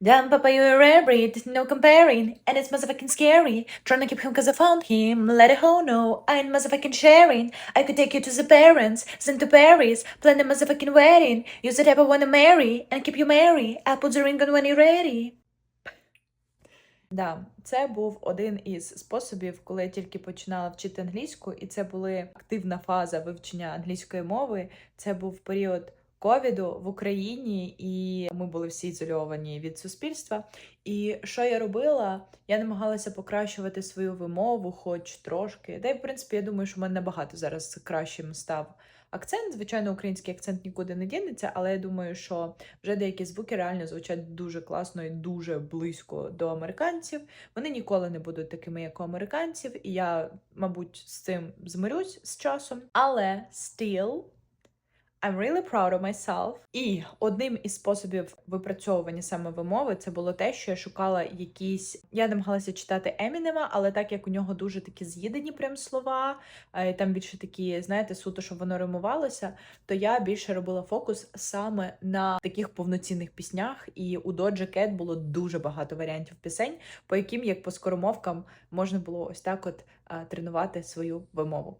Damn, Papa, you're rare breed, no comparing, and it's motherfucking scary. Trying to keep him cause I found him, let it whole know, I ain't motherfucking sharing. I could take you to the parents, send to Paris, plan a motherfucking wedding. You said ever wanna marry, and keep you merry. I put the ring on when you're ready. Да, це був один із способів, коли я тільки починала вчити англійську, і це була активна фаза вивчення англійської мови. Це був період ковіду в Україні, і ми були всі ізольовані від суспільства. І що я робила? Я намагалася покращувати свою вимову, хоч трошки. Та й в принципі, я думаю, що в мене набагато зараз кращим став акцент. Звичайно, український акцент нікуди не дінеться, але я думаю, що вже деякі звуки реально звучать дуже класно і дуже близько до американців. Вони ніколи не будуть такими, як у американців, і я, мабуть, з цим змирюсь з часом. Але still, I'm really proud of myself. І одним із способів випрацьовування саме вимови це було те, що я шукала якісь. Я намагалася читати Емінема, але так як у нього дуже такі з'їдені прям слова, е, там більше такі, знаєте, суто, щоб воно римувалося, то я більше робила фокус саме на таких повноцінних піснях. І у Doja Cat було дуже багато варіантів пісень, по яким, як по скоромовкам, можна було ось так от е, тренувати свою вимову.